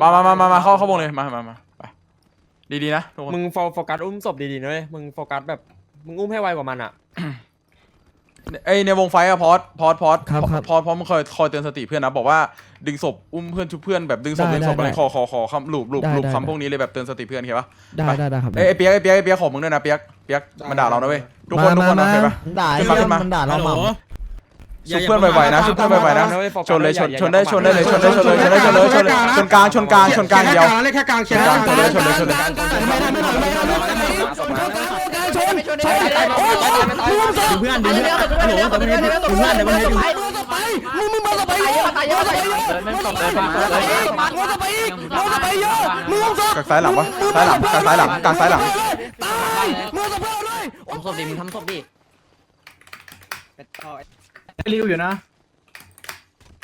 มามามามามาเข้าเข้าวงเลย มามามาไป ดีๆนะทุกคนมึงโฟโฟกัสอุ้มศพดีๆนะเว้ยมึงโฟกัสแบบ มึงอุ้มให้ไวกว่ามันอะไอยในวงไฟอะพอดพอดพอดครับครับพอดพอดมึงคอยคอยเตือนสติเพื่อนนะ บอกว่าดึงศพอุ้มเพื่อนชุบเพื่อนแบบดึงศพได้ดึงศพได้อะไรได้ขอขอขอคำลูบลูบได้ลูบได้ คำพวกนี้เลยแบบเตือนสติเพื่อนเข้าปะได้ได้ได้ครับเอ้ยไอ้เปียกไอ้เปียกไอ้เปียกขอมึงด้วยนะเปียกเปียกมันด่าเรานะเว้ยทุกคนทุกคนมาโอเคปะ ด่าขึ้นมาขึ้นมามันด่าเราหม่ำ ชุบเพื่อนไวๆนะชุบเพื่อนไวๆนะนะเว้ยโฟกัสชนเลยชนอย่าชนได้อย่าชนได้เลยชนได้ชนเลยชนได้ชนเลยชนเลยชนกลางชนกลางชนกลางอย่างเดียวเล่นแค่กลางเชียร์กลางชนเลยชนเลยชนเลยไม่ได้ไม่ได้ไม่ได้ไม่ได้ชนชนชนโอ้ยเพื่อนดึงฮัลโหลตะเวนดึงเพื่อนเดี๋ยวมันให้ดึงมึงมึงมาสไปเยอะมาสไปเยอะมาสไปอีกมาสไปเยอะมึงต้องกางซ้ายหลังปะซ้ายหลังกางซ้ายหลังกางซ้ายหลังตายมึงสไปเลยทำศพดิมึงทำศพดิ ริวอยู่นะ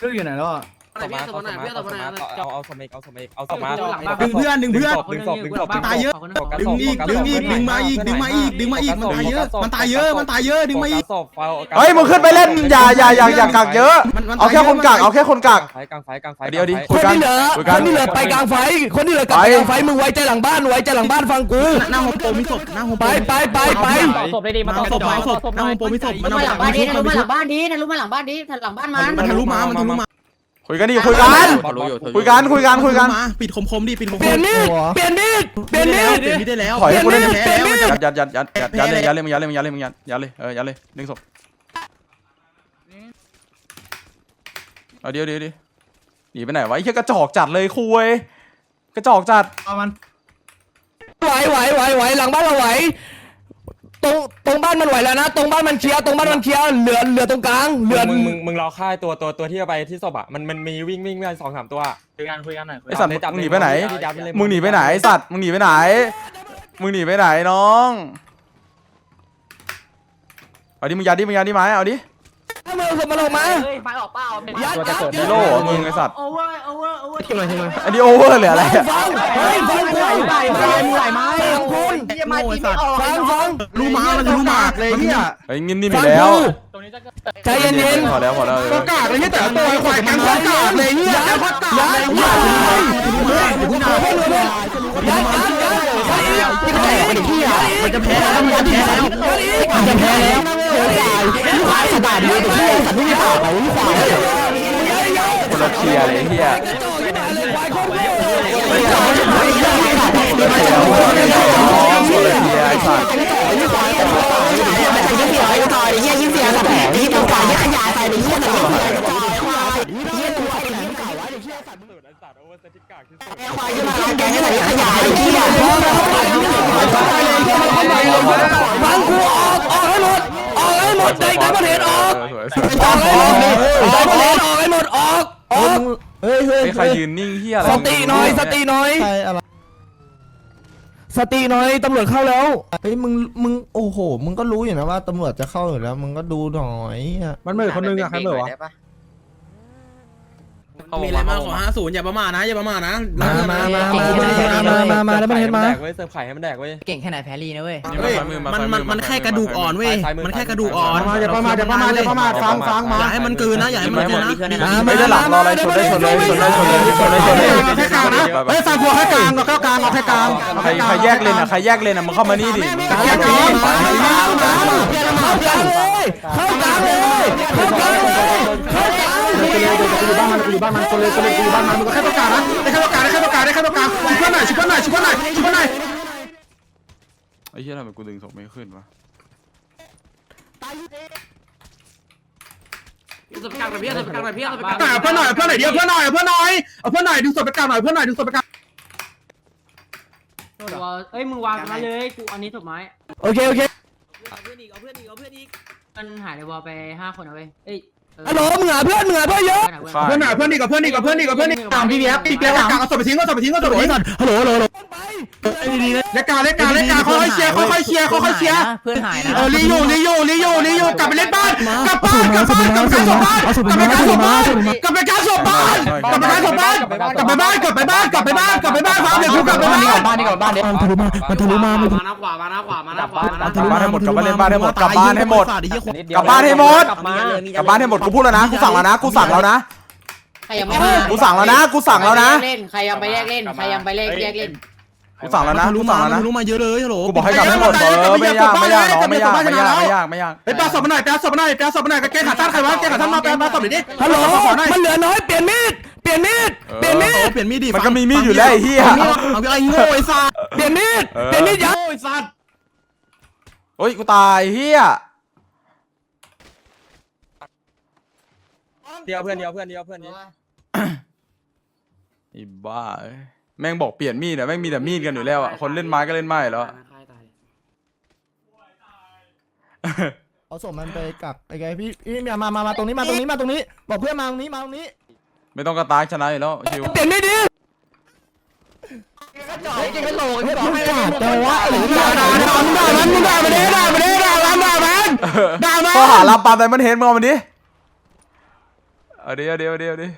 ริวอยู่ไหนแล้วอะ เอามาเอามาเอามาเอาเอาสมัยเอาสมัยเอาสมัยดึงเพื่อนดึงเพื่อนดึงศพดึงศพมันตายเยอะดึงอีกดึงอีกดึงมาอีกดึงมาอีกดึงมาอีกมันตายเยอะมันตายเยอะมันตายเยอะดึงมาอีกศพเฮ้ยมึงขึ้นไปเล่นอย่าอย่าอย่าอย่ากากเยอะมันมันเอาแค่คนกากเอาแค่คนกากไฟกลางไฟกลางไฟเดี๋ยวดิคนที่เหลือคนที่เหลือไปกลางไฟ คนที่เหลือกลับไปกลางไฟมึงไว้ใจหลังบ้านไว้ใจหลังบ้านฟังกูหน้าโฮมโปรมีศพหน้าโฮมโปไปรไปไปไปเอาศพได้ดิมันเอาศพมาเอาศพหน้าโฮมโปรมีศพมันรู้เอามาหศลัพงบ้านมาดิชุบรู้มามาหลังบ้านดินะรู้มาหลังบ้านดิหลังบ้านมันมันทะลุมามันทะลุมา คุยกันดิคุยกันคุยกันคุยกันคุยกัน มาปิดคมคมดิปิดคมเปลี่ยนมีดเปลี่ยนมีดเปลี่ยนมีด เปลี่ยนมีดได้แล้วถอยให้กูเล่นเปลี่ยนมีดยัดยัดยัดยัดยัดยัดเลยยัดเลยมึงยัดเลยมึงยัดเลยมึงยัดยัดเลยเออยัดเลยดึงศพเอาเดี๋ยวเดี๋ยวเดี๋ยวหนีไปไหนวะไอ้เหี้ยกระจอกจัดเลยคุยกระจอกจัดเอามันไหวไหวไหวไหวหลังบ้านเราไหวต รงตรงบ้านมันไหวแล้วนะ ตรงบ้านมันเคลียร์ตรงบ้านมันเคลียร์เหลือเหลือตรงกลางเหลือมึงมึงมึงรอค่ายตัวตัวตัวที่จะไปที่ศพอะมันมันมีวิ่งวิ่งไปสองสามตัวคุยกันคุยกันหน่อยไอสัตว์มึงหนีไปไหน มึงหนีไปไหนไอ้สัตว์มึงหนีไปไหน มึงหนีไปไหนน้อง เอาดิมึงยัดดิมึงยัดดิไม้เอาดิ เอามือสมมาลงมา เฮ้ยไปออกเปล่ายัดยัดโร่เหรอมึงไอสัตว์โอเวอร์โอเวอร์โอเวอร์อันนี้โอเวอร์หรืออะไรอะฟังเฮ้ยฟังกูไหวไหวไหวไหมฟังคุณยังมาตีไม่ออกฟังฟังรู้มามันรู้มาเลยเนี่ยเฮ้ยงินนี่มีฟังแล้วกูตรงนี้จะใจเย็นพอแล้วพอแล้วก็กากเลยเนี่ยแต่ตัวควายกันก็กากเลยเนี่ยยัดก็กากยัเลดยยัเนี่ย ดยัดยัดยัดมันจะแพ้แล้วมันจะแพ้แล้วมันจะแพ้แล้วเสียใจควายสบายดีแต่ที่สัตว์ ไม่มีปากไหนควายคนละเคลียร์เลยไอ้เฮียคนละเคลียร์ไอ้สัตว์ฟังกูออกออกให้หมดออกให้หมดใจใจประเทศออกสวยสวยออกให้หมดใจประเทศออกให้หมดออกออกเฮ้ยเฮ้ยไม่ใครยืนนิ่งเฮียอะไรสติหน่อยสติหน่อยใครอะไรสติหน่อยตำรวจเข้าแล้วเฮ้ยมึงมึงโอ้โห มึงก็รู้อยู่นะว่าตำรวจจะเข้าอยู่แล้ว มึงก็ดูหน่อยอะมันเหมือนคนนึงอะใครเหมือนวะ มีอะไรมากขอห้าศูนย์อย่าประมาทนะอย่าประมาทนะมามามามามามามาแล้วมันเห็นมาแดกเว้ยเสิร์ฟไข่ให้มันแดกเว้ยเก่งแค่ไหนแพรีนะเว้ยเฮ้ยมันมันมันแค่กระดูกอ่อนเว้ยซ้ายมือมันแค่กระดูกอ่อนอย่าประมาทอย่าประมาทอย่าประมาทฟังฟังมาอย่าให้มันกลืนนะอย่าให้มันกลืนนะไม่ได้หลังรออะไรชนได้ชนเลยชนได้ชนเลยชนได้ชนเลยแค่กลางนะเฮ้ยฟังกูแค่กลางเอาแค่กลางเอาแค่กลางใครใครแยกเลนอะใครแยกเลนอะมึงเข้ามานี่ดิแค่กลางเข้ากลางเลยเข้ากลางเลยเข้ากลางเลยเข้า กลางอยู่บ้านมันอยู่บ้านมันคนเลยคนเลยอยู่บ้านมันมึงก็แค่ต้องการนะได้แค่ต้องการได้แค่ต้องการได้แค่ต้องการชิบเพื่อนหน่อยชิบเพื่อนหน่อยชิบเพื่อนหน่อยชิบเพื่อนหน่อยไอ้เหี้ยทำไมกูดึงศพไม่ขึ้นวะสุดกลางแบบพี่สุดกลางแบบพี่สุดกลางเพื่อนหน่อยเพื่อนหน่อยเดียวเพื่อนหน่อยเพื่อนหน่อยเอาเพื่อนหน่อยดูศพไปกลางหน่อยเพื่อนหน่อยดูศพไปกลางเอ้ยมึงวางมาเลยกูอันนี้ถูกไหมโอเคโอเคเอาเพื่อนอีกเอาเพื่อนอีกเอาเพื่อนอีกมันหายในวอลไปห้าคนเอาไว้เอ้ย ฮัลโหลมึงหาเพื่อนมึงหาเพื่อนเยอะฆ่าเพื่อนหน่อยเพื่อนอีกกับเพื่อนอีกกับเพื่อนอีกกับเพื่อนอีกตามพี่เบี้ยพี่เบี้ยกลางเอาศพไปทิ้งเอาศพไปทิ้งเอาศพไปทิ้งฮัลโหลฮัลโหลไอ้ดีๆนะเล็กกลางเล็กกลางเล็กกลางค่อยๆเคลียร์ค่อยๆเคลียร์ค่อยๆเคลียร์เพื่อนหายนะเออรีอยู่รีอยู่รีอยู่รีอยู่กลับไปเล่นบ้านกลับบ้านกลับบ้านกลับไปการศพบ้านกลับไปการศพบ้านกลับไปการศพบ้านกลับไปการศพบ้านกลับไปบ้านกลับไปบ้านกลับไปบ้านกลับไปบ้านฟังเดี๋ยวกูกลับไปบ้านบ้านนี่ก่อนบ้านนี้มันทะลุมามันทะลุมามันมาหน้าขวามาหน้าขวามาหน้าขวามาหน้ากลับขวาบ้านให้หมดกลับบ้านเล่นบ้านให้หมดกลับบ้านให้หมดไอ้เหี้ยกลับบ้านให้หมดกลับมากลับบ้านให้หมดกูพูดแล้วนะ กูสั่งแล้วนะ กูสั่งแล้วนะ ใครยังไม่มากูสั่งแล้วนะ กูสั่งแล้วนะ เล่นใครยังไปแยกเล่นใครยังไปแยกแยกเล่นกูสั่งแล้วนะทะลุกูมาสั่งแล้วนะทะลุมาเยอะเลยฮัลโหลกูบอกให้กลับให้หมดเออไม่ยากไม่ยากน้องไม่ยากไม่ยากไม่ยากไม่ยากไอ้ปลาศพมาหน่อยปลาศพมาหน่อยปลาศพมาหน่อยกางเกงขาสั้นใครวะกางเกงขาสั้นมาปลาปลาศพหน่อยดิฮัลโหลปาศพหน่อยมันเหลือน้อยเปลี่ยนมีดเปลี่ยนมีดเปลี่ยนมีดเปลี่ยนมีดดิมันก็มีมีดอยู่แล้วไอ้เหี้ยเอาไอ้โง่ไอ้สัสเปลี่ยนมีดเออเปลี่ยนมีดยัดโง่ไอ้สัสโอ้ยกูตายเฮีย เดียวเพื่อนเดียวเพื่อนเดียวเพื่อนนี้ไอ้บ้าเอ้ยแม่งบอกเปลี่ยนมีดอะแม่งมีแต่มีดกันอยู่แล้วอะคนเล่นไม้ก็เล่นไม้แล้วอะ เอาศพมันไปกักไอ้ไงพี่พี่มามามามาตรงนี้มาตรงนี้มาตรงนี้ บอกเพื่อนมาตรงนี้มาตรงนี้ไม่ต้องกระตากชนะอยู่แล้วชิวเปลี่ยนมีดดิมึงกาดแต่ว่าหรือด่าด่าด่ามึงด่ามันมึงด่ามันดิด่ามันดิด่ามันด่ามันด่ามันข้อหารับปาแต่มันเห็นมึงเอามันดิ เอาดิเอาดิเอาดิเอาดิ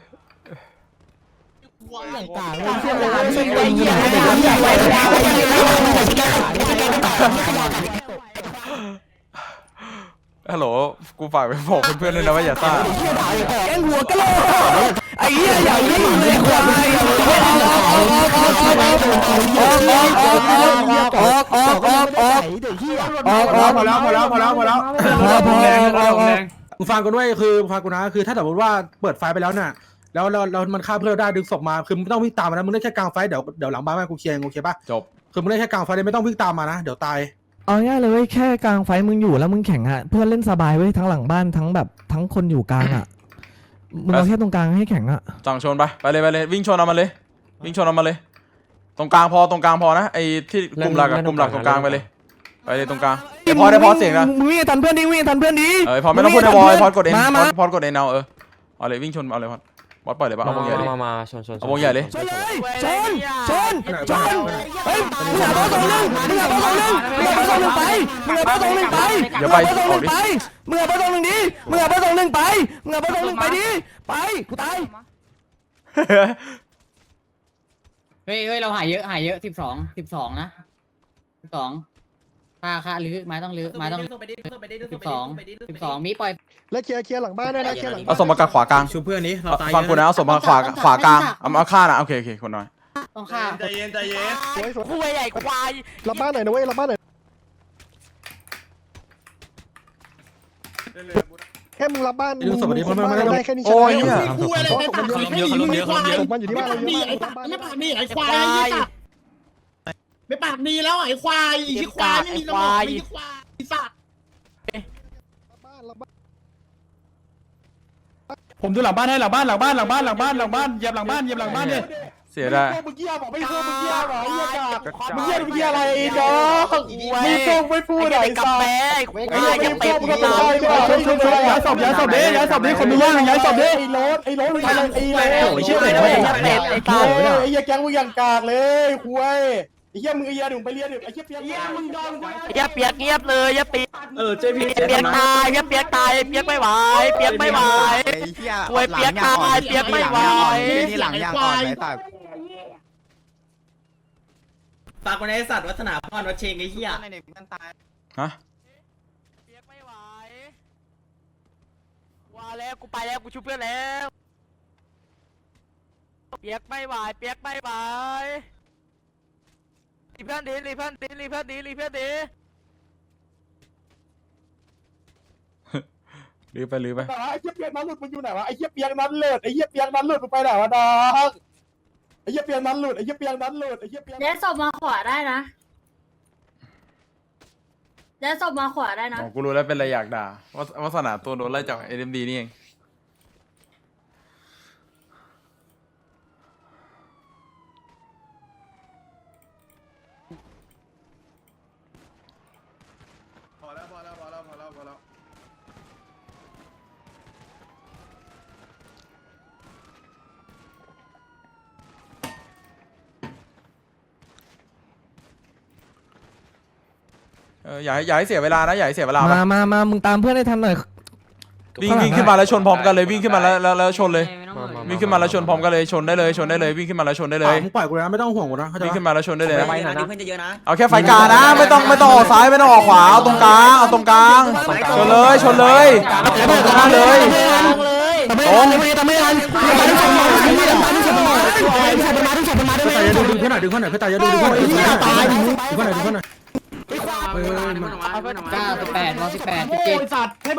ฮัลโหล กูฝากไปบอกเพื่อนๆด้วยนะว่าอย่าซ่าออกออกพอแล้วพอแล้วพอแล้วพอแล้วพอแรงพอแรง มึงฟังกูด้วยคือฟังกูนะคือถ้าสมมติว่าเปิดไฟไปแล้วน่ะ แล้วเราเรามันฆ่าเพื่อนเราได้ดึงศพมาคือมึงไม่ต้องวิ่งตามมานะมึงได้แค่กลางไฟเดี๋ยวเดี๋ยวหลังบ้านแม่กูเคลียร์เองโอเคป่ะจบ คือมึงได้แค่กลางไฟเลยไม่ต้องวิ่งตามมานะเดี๋ยวตายเอาง่ายเลยเว้ยแค่กลางไฟมึงอยู่แล้วมึงแข่งอะเพื่อนเล่นสบายเว้ยทั้งหลังบ้านทั้งแบบทั้งคนอยู่กลางอะมึงเอาแค่ตรงกลางให้แข่งอะจังชนไปไปเลยไปเลยวิ่งชนเอามันเลย วิ่งชนเอามันเลย ตรงกลางพอตรงกลางพอนะไอ้ที่กลุ่มหลักอะกลุ่มหลักตรงกลางไปเลย ไปเลยตรงกลางเดี๋ยวพอได้พอเสียงนะมึงวิ่งให้ทันเพื่อนดิวิ่งให้ทันเพื่อนดิเออพอไม่ต้องพูดในวอลพอกดเอ็นมาพมาอพอกดเอ็นเอาเออเอาเลยวิ่งชนเอาเลยพอพอปล่อยเลยปะเอาวงใหญ่เลยมามาชนชนเอาวงใหญ่เลยชนเลยชนชนชนเฮ้ยมึงอย่าบ้าตรงนึงมึงอย่าบ้าตรงนึงมึงอย่าบ้าตรงนึงไปมึงอย่าบ้าตรงนึงไปเดี๋ยวไปมึงออกดิอย่าบ้าตรงนึงดิมึงอย่าบ้าตรงนึงไปมึงอย่าบ้าตรงนึงไปดิไปกูตายเฮ้ยเฮ้ยเราหายเยอะหายเยอะสิบสองสิบสองนะสิบสอง ค่าค่าลื้อไม้ต้องลื้อไม้ต้องสิบสองสิบสองมีปล่อยแล้วเคลียร์เคลียร์หลังบ้านด้วยนะเคลียร์หลังเอาสมมากัดขวากลางชูเพื่อนนี้เราตายฟังกูนะเอาสมมาขวาขวากลางเอาเอาฆ่านะโอเคโอเคคนน้อยต้องฆ่าใจเย็นใจเย็นสวยสวยคุยใหญ่ควายรับบ้านหน่อยนะเว้ยรับบ้านหน่อยแค่มึงรับบ้านดูศพนี้มันไม่ได้ได้แค่นี้โอ้ยใช่เนี่ยไหมศพมันเยอะศพมันอยู่ที่บ้านเราเยอะไม่ปากนี่ไอ้ควายไม่ปากนี่แล้วไอ้ควายไอ้ควายไม่มีสมองไม่มีควายไอ้สัตว์บ้านรับบ้านผมดูหลังบ้านให้หลังบ้านหลังบ้านหลังบ้านหลังบ้านหลังบ้านเหยียบหลังบ้านเหยียบหลังบ้านเนี่ยเสียได้มึงเยี่ยบอกไม่พูดมึงเยี่ยหรอเยี่ยกากมึงเยี่ยมึงเยี่ยอะไรน้องไม่พูดไม่พูดไอ้สัตว์ไอ้เหี้ยไม่พูดมึงก็ตายด้วยชนชนชนย้ายศพย้ายศพดิย้ายศพดิคนมีเรื่องย้ายศพดิไอ้โรถไอ้โรถมึงทำอะไรไอ้โรถไอ้เชี่ยเลยนะไอ้เหี้ยเป็ดไอ้ไอ้ตาไอ้เหี้ยแก๊งมึงอย่างกากเลยคุย ไอ้เหี้ยมึงไอ้เหี้ยดึงไปเรียนดึงไอ้เหี้ยเปียกเหี้ยมึงยอมกูอย่าเปียกเงียบเลยอย่าเปียกเออเจพีเปียกตายอย่าเปียกตายเปียกไม่ไหวเปียกไม่ไหวป่วยเปียกตายเปียกไม่ไหวนี่หลังยางอ่อนไหมตาปากคนไอ้สัตว์วัฒนาพรวัดเชงไอ้เหี้ยฮะเปียกไม่ไหวว่าแล้วกูไปแล้วกูชุบเพื่อนแล้ว เปียกไม่ไหวเปียกไม่ไหว รีเพื่อนดีรีเพื่อนดีรีเพื่อนดีรีเพื่อนดีลื้อไปลื้อไปไอ้เหี้ยเปียกนั้นหลุดมึงอยู่ไหนวะไอ้เหี้ยเปียกนั้นหลุดไอ้เหี้ยเปียกนั้นหลุดมึงไปไหนวะน้องไอ้เหี้ยเปียกนั้นหลุดไอ้เหี้ยเปียกนั้นหลุดไอ้เหี้ยเปียกเดี๋ยวศพมาขวาได้นะเดี๋ยวศพมาขวาได้นะ อ๋อกูรู้แล้วเป็นอะไรอยากด่าว่าวัฒนาตัวโดนไล่จากเอ็มดีนี่เอง พอแล้วพอแล้วพอแล้วพอแล้วพอแล้วเอออย่าให้อย่าให้เสียเวลานะอย่าให้เสียเวลามาปะมามามึงตามเพื่อนให้ทันหน่อย วิ่งวิ่งขึ้นมาแล้วชนพร้อมกันเลยวิ่งขึ้นมาแล้วแล้วแล้วชนเลยไม่ต้องเหนื่อยวิ่งขึ้นมาแล้วชนพร้อมกันเลยชนได้เลยชนได้เลยวิ่งขึ้นมาแล้วชนได้เลยมึงปล่อยกูนะไม่ต้องห่วงกูนะเข้าใจวิ่งปะ ขึ้นมาแล้วชนได้เลยนะไปหน่อยนะเพื่อนจะเยอะนะเอาแค่ไฟกลางนะไม่ต้องไม่ต้องออกซ้ายไม่ต้องออกขวาเอาตรงกลางเอาตรงกลางชนเลยชนเลยชนเลยเแต่ไม่ทันเลยแต่ไม่ทันมาทุกศพมามาทุกศพมาทุกศพมาทุกศพมาทุกศพมาด้วยดึงเพื่อนหน่อยดึงเพื่อนหน่อยเพื่อนตายเยอะดึงเพื่อนหน่อยดึงเพื่อนหน่อยตายดึงเพื่อนหน่อยดึง เพื่อนหน่อยเก้าสิบแปดวอสิบแปดสิบเจ็ด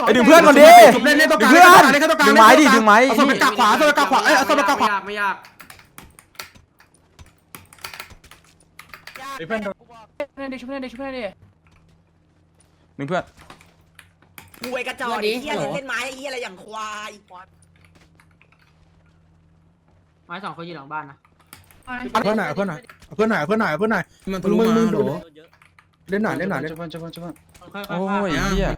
ไอ้ดึงเพื่อนก่อนดิเล่นเล่นตรงกดึลางงเล่นเพื่ตอรงกลางเล่นตรงกลางนดึงไม้ดิดึงไม้เอาศพไปกักขวาศพไปกักขวาเอ้ยเอาศพไปกักขวาไม่ยากเพื่อนโดนเพื่อนดิช่วยเพื่อนดิช่วยเพื่อนดิดึงเพื่อนกูไอ้กระจอกไอ้เหี้ยเล่นไม้ไม้สองคนอยู่หลังบ้านนะเพื่อนหน่อยเพื่อนหน่อยเพื่อนหน่อยเพื่อนหน่อยเพื่อนหน่อยมึงมึงมึง เล่นหน่อยเล่นหน่อยเล่นค่อยๆโอ้ยเหี้ย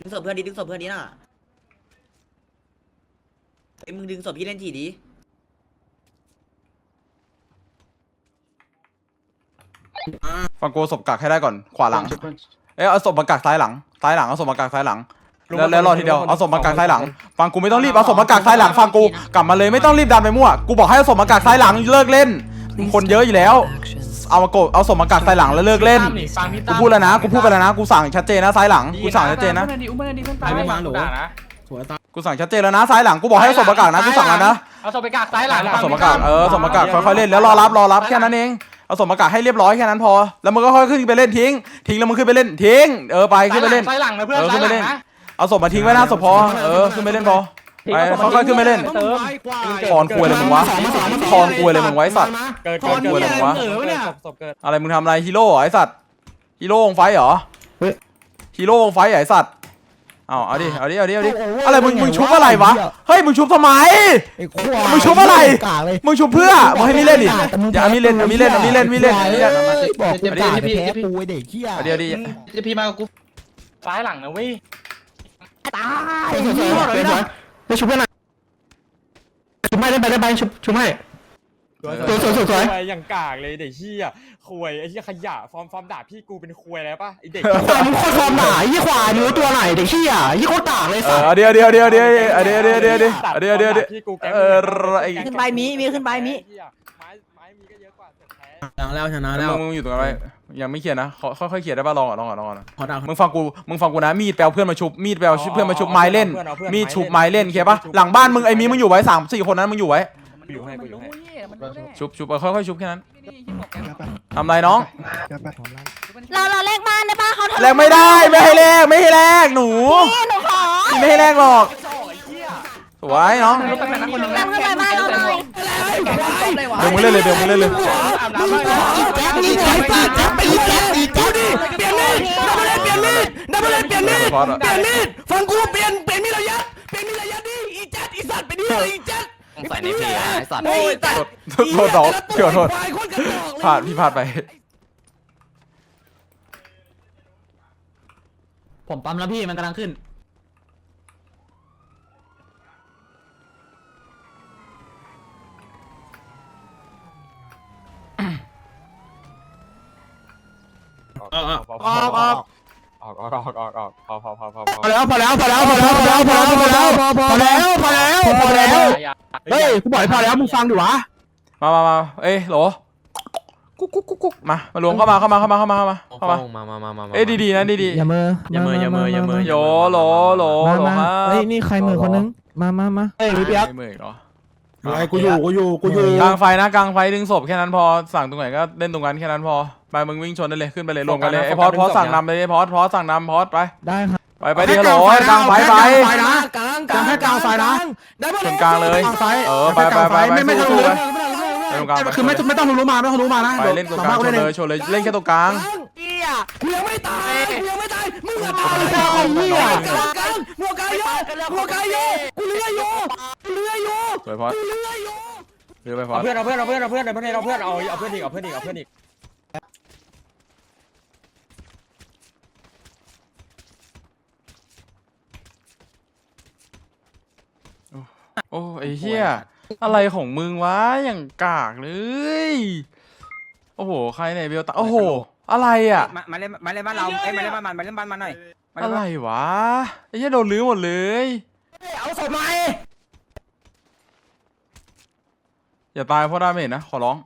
ดึงศพเพื่อนดิดึงศพเพื่อนดิน่ะไอ้มึงดึงศพพี่เล่นทีดิฟังโกศพกักให้ได้ก่อนขวาหลังเอ้ยเอาศพมากักซ้ายหลังซ้ายหลังเอาศพมากักซ้ายหลัง แล้วแล้วรอทีเดียวเอาศพมากักซ้ายหลังฟังกูไม่ต้องรีบเอาศพมากักซ้ายหลังฟังกูกลับมาเลยไม่ต้องรีบดันไปมั่วกูบอกให้เอาศพมากักซ้ายหลังเลิกเล่น คนเยอะอยู่แล้ว เอามาโกเอาศพมากักซ้ายหลังแล้วเลิกเล่นกูพูดแล้วนะกูพูดไปแล้วนะกูสั่งชัดเจนนะซ้ายหลังกูสั่งชัดเจนนะเพื่อนดิอุ้มเพื่อนดิเพื่อนตายไม่ฟังหนูนะกูสั่งชัดเจนแล้วนะซ้ายหลังกูบอกให้เอาศพมากักนะกูสั่งแล้วนะเอาศพไปกักซ้ายหลังเอาศพมากักเออศพมากักค่อยๆเล่นแล้วรอรับรอรับแค่นั้นเองเอาศพมากักให้เรียบร้อยแค่นั้นพอ แล้วมึงก็ค่อยขึ้นไปเล่นทิ้ง ทิ้งแล้วมึงขึ้นไปเล่นทิ้ง เออไปขึ้นไปเล่นซ้ายหลังนะเพื่อนเออซ้าขึ้ยนหไปลังเล่นนะ เอาศพมาทิ้งไว้หน้าศพพอ เออขึ้นไปเล่นพอ ไปค่อยๆขึ้นไปเล่นคอนกลัวเลยมึงวะคอนกลัวเลยมึงไว้สัตว์ เกิดคอนกลัวเลยมึงวะเกิดศพเกิดอะไรมึงทำอะไรฮีโร่เหรอไอสัตว์ฮีโร่วงไฟเหรอฮีโร่วงไฟเหรอไอสัตว์เอาเอาดิเอาดิเอาดิเอาดิอะไรมึงมึงชุบอะไรวะเฮ้ยมึงชุบทำไมไอ้ควายมึงชุบอะไรกากเลยมึงชุบเพื่อมึงให้มีเล่นดิอย่าเอามีเล่นเอามีเล่นเอามีเล่นมีเล่นมีเล่นเอ้ยบอกกูกากแพ้ปูไอ้เด็กเหี้ยเอาดิเอาดิพี่มากับกู ซ้ายหลังนะเว้ยไปชุบเพื่อนหน่อยชุบไม่ได้ไปได้ไปชุบชุบไม่ สวยสวยสวยสวยควยอย่างกากเลยเด็กเหี้ยควยไอ้เหี้ยขยะฟอร์มฟอร์มด่าพี่กูเป็นควยแล้วปะไอ้เด็กควายมึงโคตรทอมด่ายี่ควายนิ้วตัวไหนเด็กขี้อะยี่โคตรด่าเลยเอสัอสเอาดิเอาดิเอาดิเอาดิเอาดิเอาดิเอาดิเอาดิเอาดิเอาดิเอาดิพี่กูแกเออไอ้ ขึ้นไปมีมีขึ้นไปมี ไม้ไม้มีก็เยอะกว่าแต่แพ้ ชนะแล้วชนะแล้วมึงมึงอยู่ตรงนั้นไว้ ยังไม่เคลียร์นะขอค่อยๆเคลียร์ได้ป่ะลองก่อนลองก่อนลองก่อนขอดังมึงฟังกูมึงฟังกูนะมีดแปลเพื่อนมาชุบมีดแปลเพื่อนมาชุบไม้เล่น มีดชุบไม้เล่นเคลียร์ปะหลังบ้านมึงไอ้มีมึงอยู่ไว้สามสี่คนนั้นมึงอยู่ไว้กูอยู่ให้กูอยู่ให้ชุบชุบเออค่อยๆชุบแค่นั้นทำไรน้องเราเราเลขบ้านได้ป่ะเขาแลกไม่ได้ไม่ให้แลกไม่ให้แลกหนูหนูขอพี่ไม่ให้แลกหรอกสวยน้อง แลกขึ้นไปบ้าน เราหน่อยเดี๋ยวมึงเล่นเลยเดี๋ยวมึงเล่นเลยแจ็คนี่ไงป้าแจ็คไปอีแจ็คอีแจ็คดิเปลี่ยนมีดดับเบิลเล่นเปลี่ยนมีดดับเบิลเล่นเปลี่ยนมีดพอดอะเปลี่ยนมีดฟังกูเปลี่ยนเปลี่ยนมีดระยะเปลี่ยนมีดระยะดิอีแจ็คอีสัตว์ไปดิอีแจ็คใส่ในเพลย์ไอ้สัตว์โอ้ยแต่โทษโทษน้องเกี่ยวโทษควายโคตรกระจอกเลยพลาดพี่พลาดไป ผมปั๊มแล้วพี่มันกำลังขึ้น ออกออกออกออกออกออกออกออกพอพอพอพอพอพอแล้วพอแล้วพอแล้วพอแล้วพอแล้วพอแล้วพอแล้วพอแล้วพอแล้วพอแล้วเฮ้ยกูบอกให้พอแล้วมึงฟังดิวะมามามาเอ้ยโหลกุ๊กกุ๊กกุ๊กกุ๊กมามารวมเข้ามาเข้ามาเข้ามาเข้ามาเข้ามาเข้ามามามามาเอ้ยดีๆนะดีอย่ามืออย่ามืออย่ามืออย่ามือโยโหลโหลโหลมาครับเฮ้ยนี่ใครมือคนนึงมามามาเฮ้ยพี่เปียกไม่มื ออีกเหรอไอ้กูอยู่กูอยู่กูอยู่กลางไฟนะกลางไฟดึงศพแค่นั้นพอสั่งตรงไหนก็เล่นตรงนั้นแค่นั้นพอไปมึงวิ่งชนได้เลยขึ้นไปเลยรวมกันเลยไอ้พอสพอสสั่งนำไปเลยพอสพอสสั่งนำพอสไปได้ครับไปไปดิฮัลโหลกลางไฟไปไฟนะกลางกลางแค่กลางไฟนะได้ปะชนกลางเลยกลางไฟเออไปไปไปไปไม่ไม่ต้องสู้รู้ๆไปไปตรงกลางไปคือไม่ไม่ต้องรู้มาไม่ต้องรู้มานะไปเล่นตรงกลางชนเลยชนเลยเล่นแค่ตรงกลาง กูยังไม่ตายกูยังไม่ตายมึงอะตายไอ้เหี้ยกลางกลางหัวกายโยหัวกายโยกูเลื้อยโยกูเลื้อยโยสวยพอสกูเลื้อยโยเรือไปพอเอาสเพื่อนเอาเพื่อนเอาเพื่อนเอาเพื่อนเอาเพื่อนเอาเพื่อนเอาเอาเพื่อนอีกเอาเพื่อนอีกเอาเพื่อนอีกโอ้ไอ้เหี้ยอะไรของมึงวะอย่างกากเลย โอ้โห ใครเนี่ยเบลตาโอ้โห อะไรอะ มามาเล่นมาเล่นบ้านเราเอ้ยมาเล่นบ้านมันมาเล่นบ้านมันหน่อยอะไรวะไอ้เหี้ยโดนลื้อหมดเลย เอาศพมาอย่าตายเพราะดาเมจนะ ขอร้อง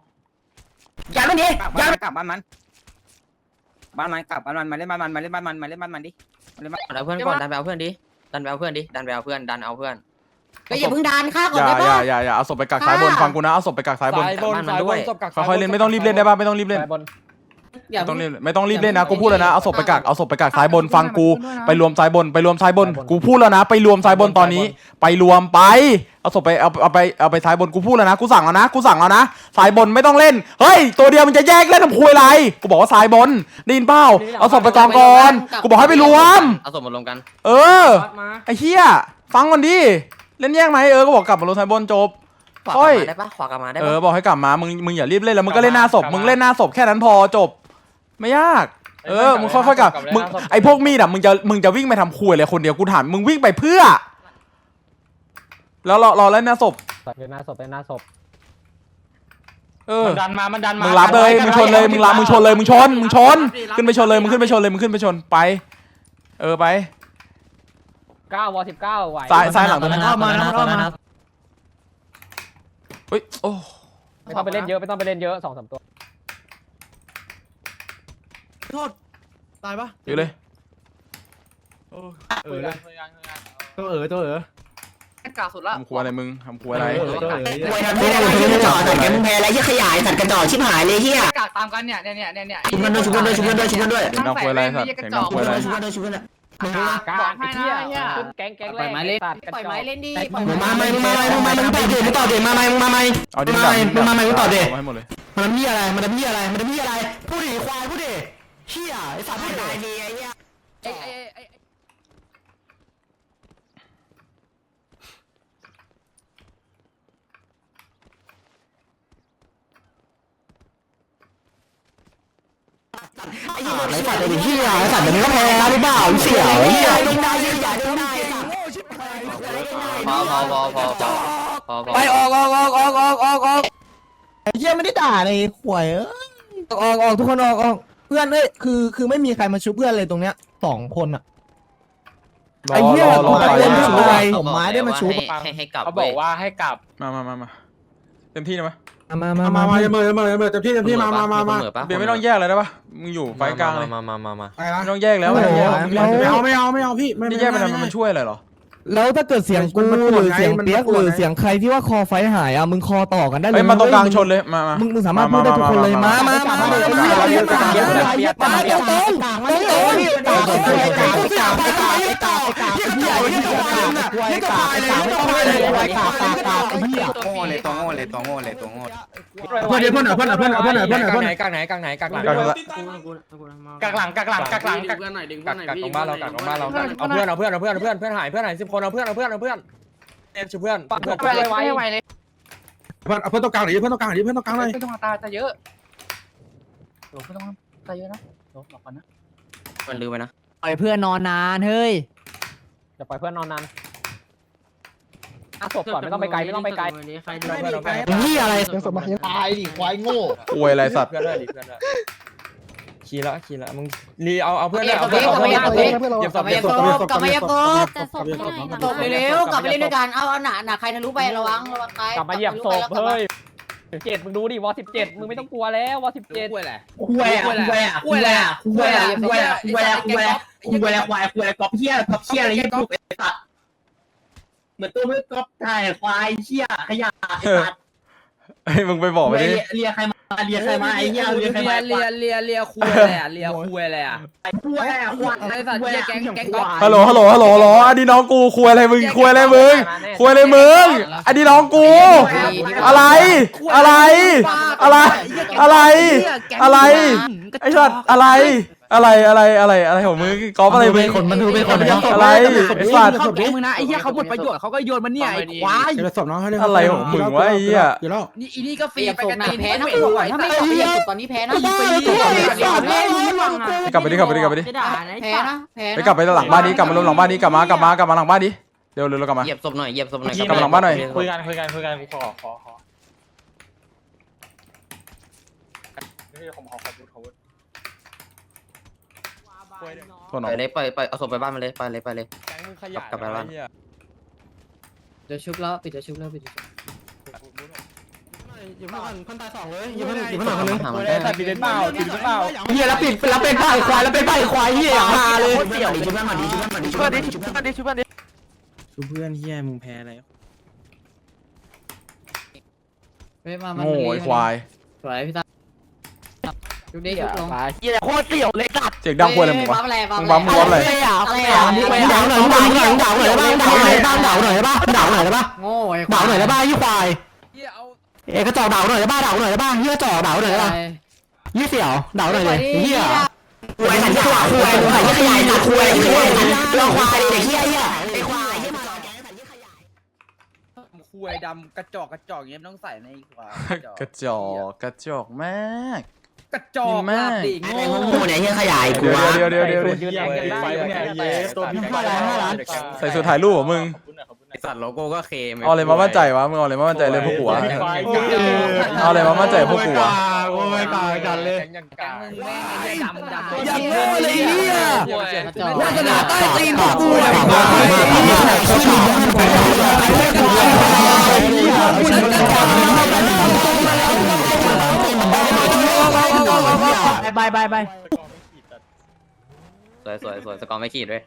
อย่าลูกนี้อย่ากลับบ้านมันบ้านมันกลับบ้านมันมาเล่นบ้านมันมาเล่นบ้านมันมาเล่นบ้านมันดิมาเล่นบ้านเอาเพื่อนก่อนดันไปเอาเพื่อนดิดันไปเอาเพื่อนดิดันไปเอาเพื่อนดันเอาเพื่อนก็อย่าเพิ่งดันข้าก่ออนย่าได้อย่าปะอย่าอย่าเอาศพไปกักซ้ายบนฟังกูนะเอาศพไปกักซ้ายบน สายบนบ้านมันสายด้บวยนศพกักค่อยๆเล่นไม่ต้องรีบเล่นได้ป่ะไม่ต้องรีบเล่น สายบน อย่าไม่ต้องเพิ่งรีบไม่ต้องรีบเล่นนะกูพูดแล้วนะเอาศพไปกักเอาศพไปกักซ้ายบนฟังกู ไปรวมซ้ายบนไปรวมซ้ายบน กูพูดแล้วนะ ไปรวมซ้ายบนตอนนี้ ไปรวมไปเอาศพไปเอาเอาไปเอาไปซ้ายบนกูพูดแล้วนะกูสั่งแล้วนะกูสั่งแล้วนะซ้ายบนไม่ต้องเล่นเฮ้ยตัวเดียวมันจะแยกเล่นทำคุยอะไรกูบอกว่าซ้ายบนได้ยินเปล่าเอาศพไปกองก่อนกูบอกให้ไปรวม เอาศพมารวมกัน เออไอ้เหี้ยฟังก่อนดิเล่นแยกไหมเออก็บอกกลับมารวมซ้ายบนจบ ขวาค่อยกลับมาได้ปะขวากลับมาได้เอปะอบอกให้กลับมามึงมึงอย่ารีบเล่นแล้วมึงก็เล่นหน้าศพมึงเล่นหน้าศพแค่นั้นพอจบ ไม่ยาก เออมึงค่อยๆกลับมึงไอ้พวกมีดอะมึงจะมึงจะวิ่งไปทำคุยอะไรคนเดียวกูถามมึงวิ่งไปเพื่อ แล้วรอรอเล่นหน้าศพเป็นหน้าศพเป็นหน้าศพเออ มันดันมา มันดันมามึงรับเลยมึงชนเลยมึงรับมึงชนเลยมึงชนมึงชน ขึ้นไปชนเลยมึงขึ้นไปชนเลยมึงขึ้นไปชนไป เออไป เก้าวอสิบเก้าไหวซ้ายซ้ายหลังตัวนั้น เข้ามานะเข้ามา เฮ้ยโอ้ไม่ต้องไปเล่นเยอะไม่ต้องไปเล่นเยอะสองสามตัวโทษ ตายปะอยู่เลยเออเลยตัวเออตัวเออกาสุดละทำครัวอะไรมึงทำครัวอะไรตัวเออควยทำเพื่อนอะไรที่ไม่จอดแต่แกมึงแพ้อะไรที่ขยายสัตว์กระจอกชิบหายเลยเฮียกาตามกันเนี่ยเนี่ยเนี่ยเนี่ยชุบกันด้วยชุบกันด้วยชุบกันด้วยชุบกันด้วยเห็นน้ำครัวอะไรสัตว์เห็นน้ำครัวอะไรชุบกันด้วยชุบกันด้วยกาไอ้เหี้ยขึ้นแก๊งแก๊งแรกสัตว์กระปล่อยจไม้อกเล่นดีปล่อยมึงไม้มาไหมมึงมาไหมมึงมาไหมมึงต่อเดี๋ยวมึงต่อเดี๋ยวมาไหมมึงมาไหมเอาดิมึงมาไหมมึงมาไหมมึงต่อเดี๋ยวาให้หมดเลยมันทำเหี้ยอะไร มันทำเหี้ยอะไร มันทำเหี้ยอะไร พูดดิควายพูดดิเหี้ยไอ้สัตว์พูดดิดีไอ้เหี้ย ไอ้เหี้ยไอ้สัตว์ไอ้เหี้ยไอ้สัตว์เดี๋ยวมึงก็แพ้หรือเปล่าเสี่ยวไอ้เหี้ยโดนได้อย่าโดนได้พอพอพอพอพอพอพอไปออกออกออกออกออกออกออกไอ้เหี้ยไม่ได้ด่าเลยข่วยเอ้ยออกออกทุกคนออกออกเพื่อนเอ้ยคือคือไม่มีใครมาชุบเพื่อนเลยตรงเนี้ยสองคนอะรไอ้อเหี้ยรอรอมาไปเล่นชุบอะไรผมไม้ได้มาชุบให้ให้กลับเขาบอกว่าให้กลับมามามามาเต็มที่นะมะ มามามามามาเมือเมือเมือเต็มที่เต็มที่มามามามาเบียร์ไม่ต้องแยกเลยได้ปะมึงอยู่ไฟกลางเลยมามามามาอะไรนะไม่ต้องแยกแล้วไม่ต้องแยกมึงเล่นไม่เอาไม่เอาไม่เอาพี่ไม่นี่แยกไปทำไมมันช่วยอะไรหรอแล้วถ้าเกิดเสียงกูมันปหวดรือไงเสียงมันเปียกปวดหรือไงเสียงใครที่ว่าคอไฟหายอะมึงคอต่อกันได้เลยเฮ้ยมาตรงกลางมึชนเลยมามามึงมึงสามารถพูดได้ทุกคนเลยมามามามาเลยมาเลยมาเลยมาเลยมาเลยมาตรงตรงตรงตรงตรงตรงตรงตรงตรงตรงตรงต กาเฮียตัวเฮียตัวยน่ะเฮียตัวตายเลยเฮียตัวตายเลยไอ้กาปากปากไอ้เหี้ยโง่เลยตัวโง่เลยตัวโง่เลยตัวโง่เพื่อนเพื่อนเพื่อนเพื่อนเพื่อนเพื่อนเพื่อนกลางไหนกลางไหนกลางไหนกลางหลังกลางหลังกลางหลังกลางหลังกลางหน่อยดึงกลางตรงบ้านเรากลางตรงบ้านเราเอาเพื่อนเอาเพื่อนเอาเพื่อนเพื่อนเพื่อนหายเพื่อนหายสิบคนเอาเพื่อนเอาเพื่อนเอาเพื่อนเต็มชื่อเพื่อนเพื่อนไปเลยไว้เลยเพื่อนเอาเพื่อนตรงกางหน่อยเพื่อนตรงกางหน่อยเพื่อนตรงกางหน่อยเพื่อนตรงตาจะเยอะโหเพื่อนตรงตาเยอะนะหลบก่อนนะมันลืมไปนะปล่อยเพื่อนนอนนานเฮ้ย จะปล่อยเพื่อนนอนนานอะศพก่อนไม่ต้องไปไกลไม่ต้องไปไกลเพื่อนเพื่อนเพื่อนเหี้ยอะไร ยังสมัยยังตายดิควายโง่อวยอะไรสัตว์ เพื่อนด้วยดิเพื่อนด้วยขี่แล้วขี่แล้วมึงรีเอาเอาเพื่อนกลัเอาบเพื่อนมาเอาเย็เพื่อนบเหยียบศพกลับเหยีมายบเย็บศพกลับมาเย็บกลับมาเย็บแต่ศพตบเร็วกลับไปเล่นด้วยกัน เอาเอาหนาหนาใครทะลุไประวังระวังตายกลับมาเหยียบศพเฮ้ย เจ็ดมึงดูดิวอสิบเจ็ดมึงไม่ต้องกลัวแล้ววอสิบเจ็ดคุยอะคุยอะคุยอะคุยอะคุยอะคุยอะคุยอะคุยอะคุยอะควายคุยอะกอบเหี้ยกอบเหี้ยอะไรเงี้ยกูไอ้สัตว์เหมือนตัวมึงกอบไก่ควายเหี้ยขยะไอ้สัตว์เฮ้ยมึงไปบอกไปดิเลียใครมา เลียใครมาไอ้เหี้ยเลียใครมาเลียเลียเลียคุยเลยอะเลียคุยเลยอะคุยอะควายไอ้สัตว์เหี้ยแก๊งแก๊งกอบฮัลโหลฮัลโหลฮัลโหลฮัลโหลอันนี้น้องกูคุยอะไรมึงคุยอะไรมึงคุยอะไรมึงอันนี้น้องกู อะไร อะไร อะไร อะไร อะไรไอ้สัตว์อะไร อะไรอะไรอะไรอะไรของมึงกอล์ฟอะไรมึง คนมันดูเป็นคนอะไรไอ้สัตว์ เขาแกงมึงนะไอ้เหี้ยเขาหมดประโยชน์เขาก็โยนมาเนี่ยไอ้ควายจะศพน้องเขาเนี่ยอะไรของมึงวะไอ้เหี้ยอยู่แล้วนี่อีนี่ก็ฟรีเสียบไปศพกันหนักตีนแพ้แพ้นะนะกูกูถ้าไม่กลับไปเหยียบศพตอนนี้แพ้นะกลับไปดิกลับไปดิกลับไปดิแพ้นะแพ้ไปกลับไปหลังบ้านนี้กลับมารวมหลังบ้านนี้กลับมากลับมากลับมาหลังบ้านนี้เร็วเร็วเรากลับมาเหยียบศพหน่อยเหยียบศพหน่อยกลับมาหลังบ้านหน่อยคุยกันคุยกันคุยกันกูขอขอขอผมขอขอพูดขอพูด โทษน้ไปองเลยไปไปเอาศพไปบ้านมาเลยไปเลยไปเลย แก๊งมึงขยะกลับไปบ้านเหี้ยจะชุบแล้วปิดจะชุบแล้วปิดจะชุบอยู่ข้างหลังคนตายสองเลยอยู่ข้างอยู่ข้างหลังคนนึงแต่ปิดเป็นเปล่าปิดเป็นเปล่าเฮียแล้วปิดแล้วเป็นป้ายควายแล้วเป็นป้ายควายเฮียอย่างฮาเลยเสี่ยวดิชุบเพื่อนมาดิชุบเพื่อนมาดิชุบเพื่อนดิชุบเพื่อนดิชุบเพื่อนดิชูเพื่อนเฮียมึงแพ้อะไรเฮ้ยมามาโง่ไอ้ควายสวยพี่ตา ดูดิชุบลงเฮียโคตรเสี่ยวเลยสัตว์เสียงดังควายอะไรมึงวะอะไรมึงบัมมึงบัมอะไรอะไรอะอะไรอะด่าหน่อยด่าหน่อยด่าหน่อยได้บ้างด่าหน่อยได้บ้างด่าหน่อยได้บ้างด่าหน่อยได้บ้างโง่ไอ้ด่าหน่อยได้บ้างยี่ควายเอกระจอกด่าหน่อยได้บ้างด่าหน่อยได้บ้างเฮียจอกด่าหน่อยได้บ้างยี่เสี่ยวด่าหน่อยเลยเฮียควายหันตัวควายหันยี่ขยายหนักควายควายเราควายเด็กเฮียเฮียไอ้ควายคุยดำกระจอกกระจอกเงี้ยต้องใส่ในขวากระจอกกระจอกมาก กระจอกมากดิไอ้โง่เนี่ยเฮียขยายกูเดี๋ยวเดี๋ยวเดี๋ยวเดี๋ยวเดี๋ยวตัวพี่ห้าล้านห้าล้านใส่สูทถ่ายรูปเหรอมึงไอสัตว์โลโก้ก็เคมเอาอะไรมามั่นใจวะมึงเอาอะไรมามั่นใจเลยพวกกูวะเอาอะไรมามั่นใจพวกกูวะโอ้ยกากันเลยยังโง่เลยเฮียวาสนาใต้ตีนพวกกูอะ บายบายบายสวยสวยสวยสกอร์ไม่ขีดด้วย